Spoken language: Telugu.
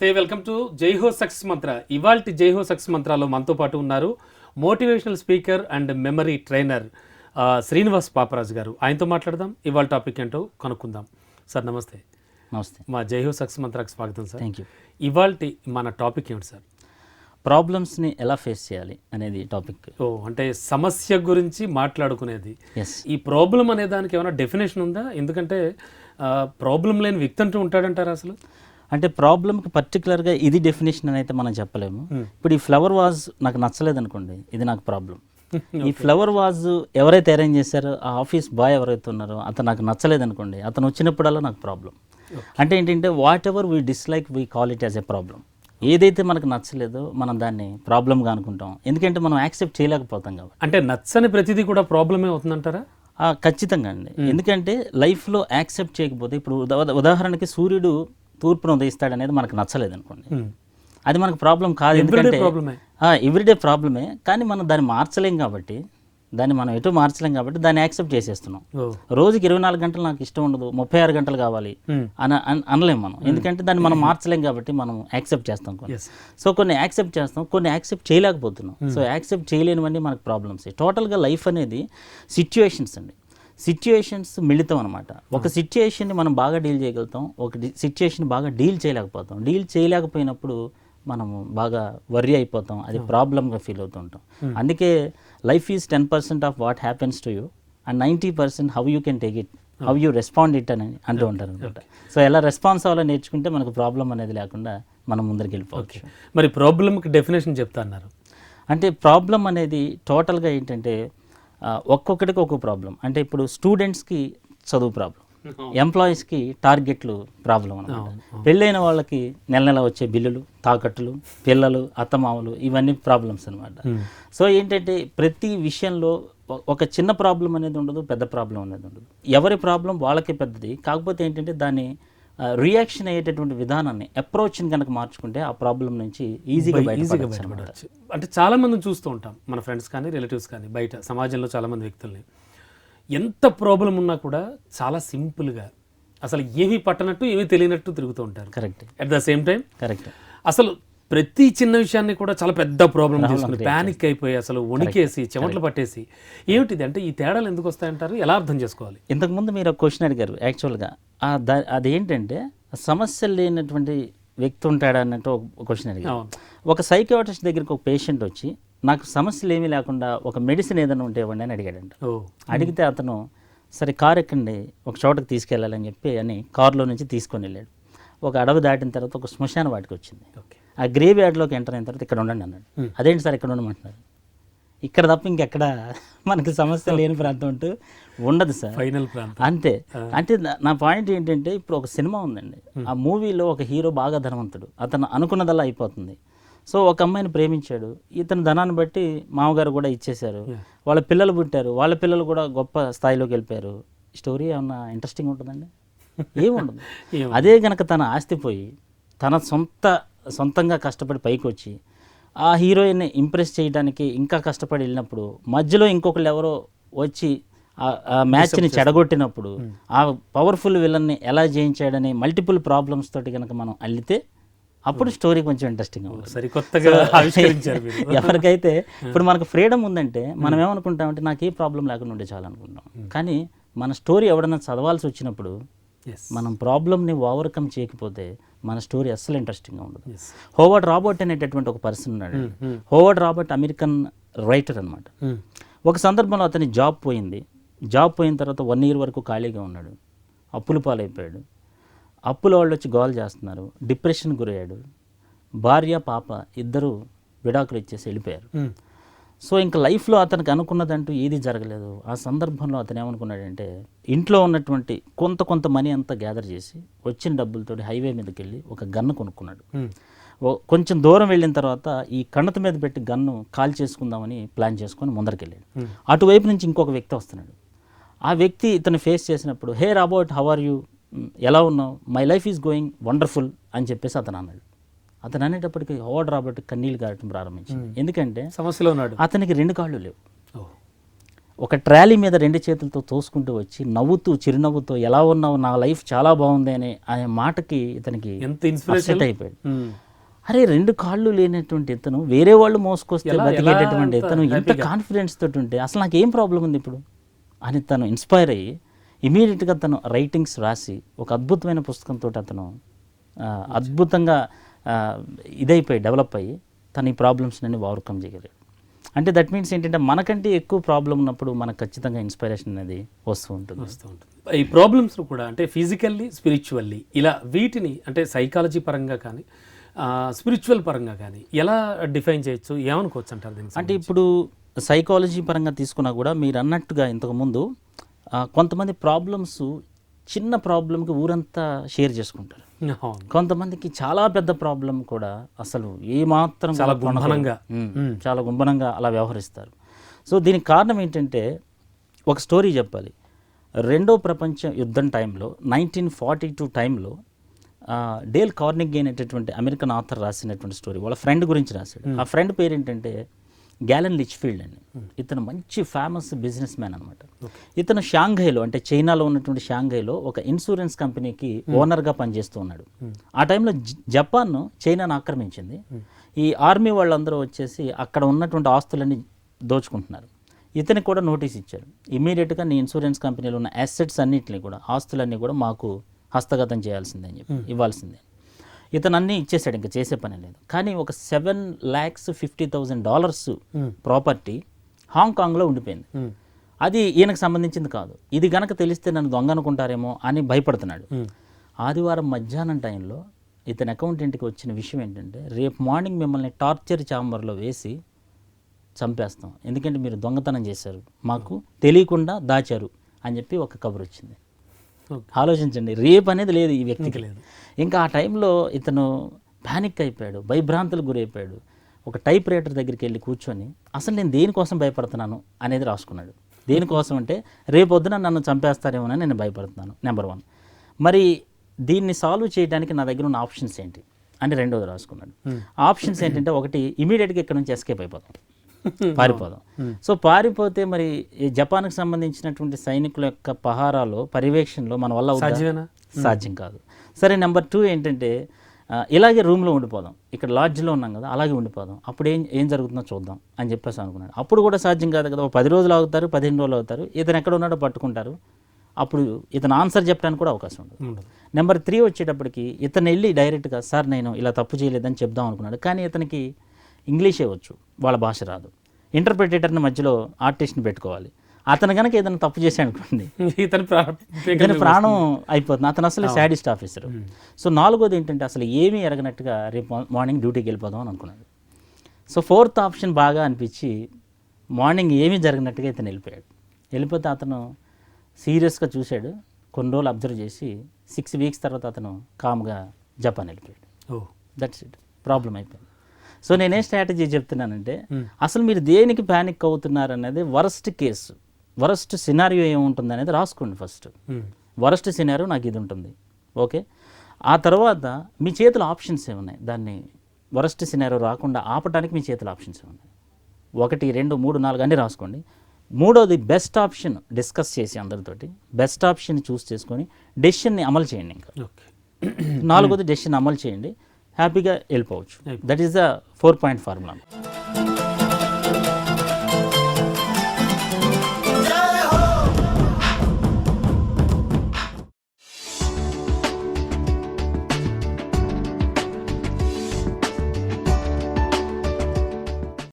నమస్తే వెల్కమ్ టు జైహో సక్సెస్ మంత్ర. ఇవాల్టి జైహో సక్సెస్ మంత్రాలో మనతో పాటు ఉన్నారు motivational speaker and memory trainer Srinivas Paparaju garu. ఆయనతో మాట్లాడదాం. ఇవాళ టాపిక్ ఏంటో కనుక్కుందాం. సార్ నమస్తే. నమస్తే. మా జైహో సక్సెస్ మంత్రాకి స్వాగతం సార్. థ్యాంక్ యూ ఇవాల్టి మన టాపిక్ ఏమిటి సార్? ప్రాబ్లమ్స్ని ఎలా ఫేస్ చేయాలి అనేది టాపిక్. ఓ అంటే సమస్య గురించి మాట్లాడుకునేది. ఈ ప్రాబ్లం అనే దానికి ఏమైనా డెఫినేషన్ ఉందా? ఎందుకంటే ప్రాబ్లం లేని వ్యక్తి అంటూ ఉంటాడంటారా అసలు? అంటే ప్రాబ్లమ్కి పర్టికులర్గా ఇది డెఫినేషన్ అని అయితే మనం చెప్పలేము. ఇప్పుడు ఈ ఫ్లవర్ వాజ్ నాకు నచ్చలేదు అనుకోండి ఇది నాకు ప్రాబ్లం ఈ ఫ్లవర్ వాజ్ ఎవరైతే అరేంజ్ చేశారో ఆ ఆఫీస్ బాయ్ ఎవరైతే ఉన్నారో అతను నాకు నచ్చలేదు అనుకోండి అతను వచ్చినప్పుడల్లా నాకు ప్రాబ్లం అంటే ఏంటంటే whatever we dislike we call it as a problem ఏదైతే మనకు నచ్చలేదో మనం దాన్ని ప్రాబ్లంగా అనుకుంటాం. ఎందుకంటే మనం యాక్సెప్ట్ చేయలేకపోతాం కాబట్టి. అంటే నచ్చని ప్రతిదీ కూడా ప్రాబ్లమే అవుతుందంటారా? ఖచ్చితంగా అండి. ఎందుకంటే లైఫ్లో యాక్సెప్ట్ చేయకపోతే ఇప్పుడు ఉదా- ఉదాహరణకి సూర్యుడు తూర్పును ఉదయిస్తాడు అనేది మనకు నచ్చలేదు అనుకోండి అది మనకు ప్రాబ్లం కాదు ఎందుకంటే ఎవ్రీడే ప్రాబ్లమే. కానీ మనం దాన్ని మార్చలేం కాబట్టి దాన్ని మనం ఎటు మార్చలేం కాబట్టి దాన్ని యాక్సెప్ట్ చేసేస్తున్నాం. రోజుకి ఇరవై నాలుగు గంటలు నాకు ఇష్టం ఉండదు ముప్పై ఆరు గంటలు కావాలి. అని అన్- అనలేం మనం. ఎందుకంటే దాన్ని మనం మార్చలేం కాబట్టి మనం యాక్సెప్ట్ చేస్తాం కొన్ని. సో కొన్ని యాక్సెప్ట్ చేస్తాం కొన్ని యాక్సెప్ట్ చేయలేకపోతున్నాం. సో యాక్సెప్ట్ చేయలేనివన్నీ మనకు ప్రాబ్లమ్స్. టోటల్గా లైఫ్ అనేది సిచ్యువేషన్స్ అండి. సిచ్యువేషన్స్ మిళితం అనమాట ఒక సిచ్యుయేషన్ని మనం బాగా డీల్ చేయగలుగుతాం ఒక సిచ్యుయేషన్ బాగా డీల్ చేయలేకపోతాం. డీల్ చేయలేకపోయినప్పుడు మనము బాగా వర్రీ అయిపోతాం అది ప్రాబ్లమ్గా ఫీల్ అవుతూ ఉంటాం అందుకే life is ten percent of what happens to you and ninety percent how you can take it how you respond it అని అంటూ ఉంటారు అనమాట సో ఎలా రెస్పాన్స్ అవ్వాలో నేర్చుకుంటే మనకు ప్రాబ్లం అనేది లేకుండా మనం ముందరికి వెళ్ళిపోవచ్చు. మరి ప్రాబ్లంకి డెఫినేషన్ చెప్తా అన్నారు అంటే ప్రాబ్లం అనేది టోటల్గా ఏంటంటే ఒక్కొక్కటికి ఒక్కొక్క ప్రాబ్లం అంటే ఇప్పుడు స్టూడెంట్స్కి చదువు ప్రాబ్లం ఎంప్లాయీస్కి టార్గెట్లు ప్రాబ్లం అనమాట పెళ్ళైన వాళ్ళకి నెల నెల వచ్చే బిల్లులు తాకట్టులు పిల్లలు అత్తమామలు ఇవన్నీ ప్రాబ్లమ్స్ అనమాట సో ఏంటంటే ప్రతి విషయంలో ఒక చిన్న ప్రాబ్లం అనేది ఉండదు పెద్ద ప్రాబ్లం అనేది ఉండదు. ఎవరి ప్రాబ్లం వాళ్ళకే పెద్దది. కాకపోతే ఏంటంటే దాన్ని రియాక్షన్ అయ్యేటటువంటి విధానాన్ని అప్రోచ్ని కనుక మార్చుకుంటే ఆ ప్రాబ్లం నుంచి ఈజీగా ఈజీగా బయటపడవచ్చు అంటే చాలా మందిని చూస్తూ ఉంటాం మన ఫ్రెండ్స్ కానీ రిలేటివ్స్ కానీ బయట సమాజంలో చాలా మంది వ్యక్తుల్ని. ఎంత ప్రాబ్లం ఉన్నా కూడా చాలా సింపుల్గా అసలు ఏమీ పట్టనట్టు ఏమీ తెలియనట్టు తిరుగుతూ ఉంటారు. Correct at the same time correct అసలు ప్రతి చిన్న విషయాన్ని కూడా చాలా పెద్ద ప్రాబ్లం తీసుకుని ప్యానిక్ అయిపోయి అసలు వణికేసి చెమటలు పట్టేసి. ఏమిటిది అంటే ఈ తేడాలు ఎందుకు వస్తాయంటారు? ఎలా అర్థం చేసుకోవాలి? ఇంతకుముందు మీరు ఒక క్వశ్చన్ అడిగారు యాక్చువల్గా అదేంటంటే సమస్య లేనటువంటి వ్యక్తి ఉంటాడా అన్నట్టు ఒక క్వశ్చన్ అడిగారు. ఒక సైకాట్రిస్ట్ దగ్గరికి ఒక పేషెంట్ వచ్చి నాకు సమస్యలు ఏమీ లేకుండా ఒక మెడిసిన్ ఏదైనా ఉంటే ఇవ్వండి అని అడిగాడంట. అడిగితే అతను సరే కార్ ఎక్కండి ఒక చోటకి తీసుకెళ్ళాలని చెప్పి అని కారులో నుంచి తీసుకొని వెళ్ళాడు. ఒక అడవి దాటిన తర్వాత ఒక శ్మశాన వాటికి వచ్చింది. ఓకే. ఆ గ్రేవ్ యార్డ్లోకి ఎంటర్ అయిన తర్వాత ఇక్కడ ఉండండి అన్నాడు. అదేంటి సార్ ఇక్కడ ఉండమంటున్నారు? ఇక్కడ తప్ప ఇంకెక్కడ మనకి సమస్య లేని ప్రాంతం అంటూ ఉండదు సార్. ఫైనల్ ప్రాంతం. అంతే. అంటే నా- పాయింట్ ఏంటంటే ఇప్పుడు ఒక సినిమా ఉందండి. ఆ మూవీలో ఒక హీరో బాగా ధనవంతుడు. అతను అనుకున్నదల్లా అయిపోతుంది. సో ఒక అమ్మాయిని ప్రేమించాడు. ఇతని ధనాన్ని బట్టి మామగారు కూడా ఇచ్చేశారు. వాళ్ళ పిల్లలు పుట్టారు. వాళ్ళ పిల్లలు కూడా గొప్ప స్థాయిలోకి వెళ్ళిపోయారు. స్టోరీ ఏమన్నా ఇంట్రెస్టింగ్ ఉంటుందండి? ఏముండదు. అదే కనుక తన ఆస్తి పోయి తన సొంత సొంతంగా కష్టపడి పైకి వచ్చి ఆ హీరోయిన్ని ఇంప్రెస్ చేయడానికి ఇంకా కష్టపడి వెళ్ళినప్పుడు మధ్యలో ఇంకొకళ్ళు ఎవరో వచ్చి ఆ- మ్యాచ్ని చెడగొట్టినప్పుడు ఆ పవర్ఫుల్ విలన్ని ఎలా జయించాడని మల్టిపుల్ ప్రాబ్లమ్స్ తోటి కనుక మనం అల్లితే అప్పుడు స్టోరీ కొంచెం ఇంట్రెస్టింగ్ అవుతుంది సరికొత్తగా ఎవరికైతే ఇప్పుడు మనకు ఫ్రీడమ్ ఉందంటే మనం ఏమనుకుంటామంటే నాకు ఏ ప్రాబ్లం లేకుండా ఉండే చాలు అనుకుంటాం. కానీ మన స్టోరీ ఎవడన్నా చదవాల్సి వచ్చినప్పుడు మనం ప్రాబ్లమ్ని ఓవర్కమ్ చేయకపోతే మన స్టోరీ అస్సలు ఇంట్రెస్టింగ్గా ఉండదు. హోవర్డ్ రాబర్ట్ అనేటటువంటి ఒక పర్సన్ ఉన్నాడు హోవర్డ్ రాబర్ట్ అమెరికన్ రైటర్ అనమాట ఒక సందర్భంలో అతని జాబ్ పోయింది. జాబ్ పోయిన తర్వాత వన్ ఇయర్ వరకు ఖాళీగా ఉన్నాడు. అప్పులు పాలైపోయాడు. అప్పుల వాళ్ళు వచ్చి గోల్ చేస్తున్నారు. డిప్రెషన్ గురయ్యాడు. భార్య పాప ఇద్దరు విడాకులు ఇచ్చేసి వెళ్ళిపోయారు. సో ఇంకా లైఫ్లో అతనికి అనుకున్నదంటూ ఏది జరగలేదు. ఆ సందర్భంలో అతను ఏమనుకున్నాడంటే ఇంట్లో ఉన్నటువంటి కొంత కొంత మనీ అంతా గ్యాదర్ చేసి వచ్చిన డబ్బులతో హైవే మీదకి వెళ్ళి ఒక గన్ను కొనుక్కున్నాడు. కొంచెం దూరం వెళ్ళిన తర్వాత ఈ కణత మీద పెట్టి గన్ను కాల్ చేసుకుందామని ప్లాన్ చేసుకొని ముందరికి వెళ్ళాడు అటువైపు నుంచి ఇంకొక వ్యక్తి వస్తున్నాడు. ఆ వ్యక్తి ఇతను ఫేస్ చేసినప్పుడు hey robot how are you? ఎలా ఉన్నావు? My life is going wonderful అని చెప్పేసి అతను అన్నాడు. అతను అనేటప్పటికి హోవర్డ్ రాబర్ట్ కన్నీళ్ళు గారటం ప్రారంభించింది. ఎందుకంటే సమస్యలో ఉన్నాడు. అతనికి రెండు కాళ్ళు లేవు. ఒక ట్రాలీ మీద రెండు చేతులతో తోసుకుంటూ వచ్చి నవ్వుతూ చిరునవ్వుతో ఎలా ఉన్నావు? నా లైఫ్ చాలా బాగుంది అనే అనే మాటకి ఇతనికి ఎంత ఇన్స్పిరేషన్? అయిపోయాడు. అరే రెండు కాళ్ళు లేనటువంటి ఇతను వేరే వాళ్ళు మోసుకొస్తే బతికేటటువంటి ఇతను ఎంత కాన్ఫిడెన్స్ తోటి ఉంటే అసలు నాకు ఏం ప్రాబ్లం ఉంది ఇప్పుడు? అని తను ఇన్స్పైర్ అయ్యి ఇమీడియట్గా తను రైటింగ్స్ రాసి ఒక అద్భుతమైన పుస్తకంతో అతను అద్భుతంగా ఇదైపోయి డెవలప్ అయ్యి తన ఈ ప్రాబ్లమ్స్ అన్ని ఓవర్కమ్ చేయగలిగాడు. అంటే దట్ మీన్స్ ఏంటంటే మనకంటే ఎక్కువ ప్రాబ్లం ఉన్నప్పుడు మనకు ఖచ్చితంగా ఇన్స్పిరేషన్ అనేది వస్తూ ఉంటుంది. వస్తూ ఉంటుంది. ఈ ప్రాబ్లమ్స్ కూడా అంటే ఫిజికల్లీ స్పిరిచువల్లీ ఇలా వీటిని అంటే సైకాలజీ పరంగా కానీ స్పిరిచువల్ పరంగా కానీ ఎలా డిఫైన్ చేయొచ్చు? ఏమనుకోవచ్చు అంటారు దీనికి అంటే ఇప్పుడు సైకాలజీ పరంగా తీసుకున్నా కూడా మీరు అన్నట్టుగా ఇంతకుముందు కొంతమంది ప్రాబ్లమ్స్ చిన్న ప్రాబ్లంకి ఊరంతా షేర్ చేసుకుంటారు. కొంతమందికి చాలా పెద్ద ప్రాబ్లం కూడా అసలు ఏమాత్రం చాలా గుంభనంగా. చాలా గుంభనంగా అలా వ్యవహరిస్తారు. సో దీనికి కారణం ఏంటంటే ఒక స్టోరీ చెప్పాలి. రెండో ప్రపంచ యుద్ధం టైంలో నైన్టీన్ ఫార్టీ టూ టైంలో డేల్ కార్నిగ్ అనేటటువంటి అమెరికన్ ఆథర్ రాసినటువంటి స్టోరీ వాళ్ళ ఫ్రెండ్ గురించి రాశాడు. ఆ ఫ్రెండ్ పేరు ఏంటంటే గ్యాలన్ లిచ్ఫీల్డ్ అండి ఇతను మంచి ఫేమస్ బిజినెస్ మ్యాన్ అనమాట ఇతను షాంఘైలో అంటే చైనాలో ఉన్నటువంటి షాంఘైలో ఒక ఇన్సూరెన్స్ కంపెనీకి ఓనర్గా పనిచేస్తూ ఉన్నాడు. ఆ టైంలో జపాన్ చైనాను ఆక్రమించింది. ఈ ఆర్మీ వాళ్ళందరూ వచ్చేసి అక్కడ ఉన్నటువంటి ఆస్తులన్నీ దోచుకుంటున్నారు. ఇతనికి కూడా నోటీస్ ఇచ్చారు. ఇమీడియట్గా నీ ఇన్సూరెన్స్ కంపెనీలో ఉన్న అసెట్స్ అన్నింటినీ కూడా ఆస్తులన్నీ కూడా మాకు హస్తగతం చేయాల్సిందే అని చెప్పి ఇవ్వాల్సిందే. ఇతను అన్నీ ఇచ్చేసాడు ఇంకా చేసే పని లేదు. కానీ ఒక seven lakhs fifty thousand dollars property హాంకాంగ్లో ఉండిపోయింది. అది ఈయనకు సంబంధించింది కాదు. ఇది గనక తెలిస్తే నన్ను దొంగ అనుకుంటారేమో అని భయపడుతున్నాడు. ఆదివారం మధ్యాహ్నం టైంలో ఇతని అకౌంటెంట్కి వచ్చిన విషయం ఏంటంటే రేపు మార్నింగ్ మిమ్మల్ని టార్చర్ ఛాంబర్లో వేసి చంపేస్తాం. ఎందుకంటే మీరు దొంగతనం చేశారు. మాకు తెలియకుండా దాచారు అని చెప్పి ఒక కబురు వచ్చింది. ఆలోచించండి. రేపు అనేది లేదు ఈ వ్యక్తికి. లేదు. ఇంకా ఆ టైంలో ఇతను ప్యానిక్ అయిపోయాడు భయభ్రాంతులకు గురైపోయాడు. ఒక టైప్ రైటర్ దగ్గరికి వెళ్ళి కూర్చొని అసలు నేను దేనికోసం భయపడుతున్నాను? అనేది రాసుకున్నాడు. దేనికోసం అంటే రేపొద్దున నన్ను చంపేస్తారేమోనని నేను భయపడుతున్నాను నెంబర్ వన్ మరి దీన్ని సాల్వ్ చేయడానికి నా దగ్గర ఉన్న ఆప్షన్స్ ఏంటి? అని రెండోది రాసుకున్నాడు. ఆప్షన్స్ ఏంటంటే ఒకటి ఇమీడియట్గా ఇక్కడ నుంచి ఎస్కేప్ అయిపోతాం. పారిపోదాం. సో పారిపోతే మరి జపాన్కి సంబంధించినటువంటి సైనికుల యొక్క పహారాలో పర్యవేక్షణలో మన వల్ల? సాధ్యం కాదు. సరే నెంబర్ టూ ఏంటంటే ఇలాగే రూమ్లో ఉండిపోదాం. ఇక్కడ లాడ్జ్లో ఉన్నాం కదా అలాగే ఉండిపోదాం. అప్పుడు ఏం ఏం జరుగుతుందో చూద్దాం అని చెప్పేసి అనుకున్నాడు. అప్పుడు కూడా సాధ్యం కాదు కదా ఒక పది రోజులు అవుతారు పదిహేను రోజులు అవుతారు ఇతను ఎక్కడ ఉన్నాడో పట్టుకుంటారు. అప్పుడు ఇతను ఆన్సర్ చెప్పడానికి కూడా అవకాశం ఉండదు. నెంబర్ త్రీ వచ్చేటప్పటికి ఇతను వెళ్ళి డైరెక్ట్గా సార్ నేను ఇలా తప్పు చేయలేదని చెప్దాం అనుకున్నాడు. కానీ ఇతనికి ఇంగ్లీషే వచ్చు వాళ్ళ భాష రాదు. ఇంటర్ప్రిటేటర్ని మధ్యలో ఆర్టిస్ట్ని పెట్టుకోవాలి. అతను కనుక ఏదైనా తప్పు చేశాడు అనుకోండి ఇతని ప్రా- ఇతని ప్రాణం అయిపోతుంది. అతను అసలు శాడిస్ట్ ఆఫీసర్. సో నాలుగోది ఏంటంటే అసలు ఏమీ ఎరగనట్టుగా రేపు మార్నింగ్ డ్యూటీకి వెళ్ళిపోదాం అని అనుకున్నాడు. సో ఫోర్త్ ఆప్షన్ బాగా అనిపించి మార్నింగ్ ఏమీ జరగనట్టుగా ఇతను వెళ్ళిపోయాడు. వెళ్ళిపోతే అతను సీరియస్గా చూశాడు. కొన్ని రోజులు అబ్జర్వ్ చేసి సిక్స్ వీక్స్ తర్వాత అతను కామ్గా జపాన్ వెళ్ళిపోయాడు. ఓ. దట్స్ ఇట్ ప్రాబ్లం అయిపోయింది. సో నేనే స్ట్రాటజీ చెప్తున్నానంటే అసలు మీరు దేనికి ప్యానిక్ అవుతున్నారు అనేది వరస్ట్ కేసు వరస్ట్ సినారియో ఏముంటుంది అనేది రాసుకోండి ఫస్ట్. వరస్ట్ సినారియో నాకు ఇది ఉంటుంది. ఓకే ఆ తర్వాత మీ చేతిలో ఆప్షన్స్ ఏమున్నాయి? దాన్ని వరస్ట్ సినారియో రాకుండా ఆపడానికి మీ చేతిలో ఆప్షన్స్ ఏమున్నాయి? ఒకటి రెండు మూడు నాలుగు అన్నీ రాసుకోండి. మూడోది బెస్ట్ ఆప్షన్ డిస్కస్ చేసి అందరితోటి బెస్ట్ ఆప్షన్ చూస్ చేసుకొని డెసిషన్ని అమలు చేయండి ఇంకా. ఓకే నాలుగోది డెసిషన్ అమలు చేయండి. హ్యాపీగా వెళ్ళిపోవచ్చు. That is the four point formula